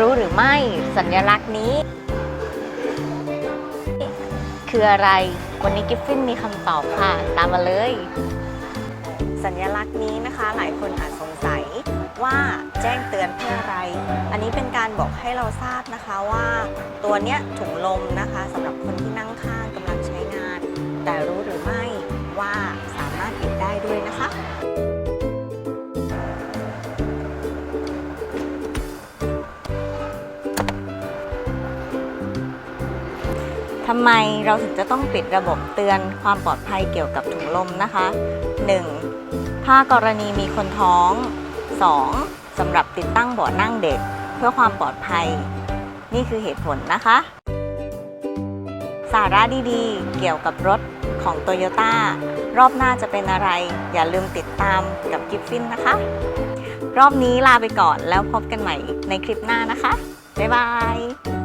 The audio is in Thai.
รู้หรือไม่สัญลักษณ์นี้ คืออะไร วันนี้กิฟฟินมีคำตอบค่ะ ตามมาเลย สัญลักษณ์นี้นะคะ หลายคนอาจสงสัยว่าแจ้งเตือนเพื่ออะไร อันนี้เป็นการบอกให้เราทราบนะคะว่าตัวเนี้ยถุงลมนะคะสำหรับ ทำไมเราถึงจะต้องปิดระบบเตือนความปลอดภัยเกี่ยวกับถุงลมนะคะ 1. ถ้ากรณีมีคนท้อง 2. สำหรับติดตั้งเบาะนั่งเด็ก เพื่อความปลอดภัย นี่คือเหตุผลนะคะ สาระดีๆ เกี่ยวกับรถของโตโยต้ารอบหน้าจะเป็นอะไร อย่าลืมติดตามกับกิฟฟินนะคะ รอบนี้ลาไปก่อนแล้วพบกันใหม่ในคลิปหน้านะคะ บ๊ายบาย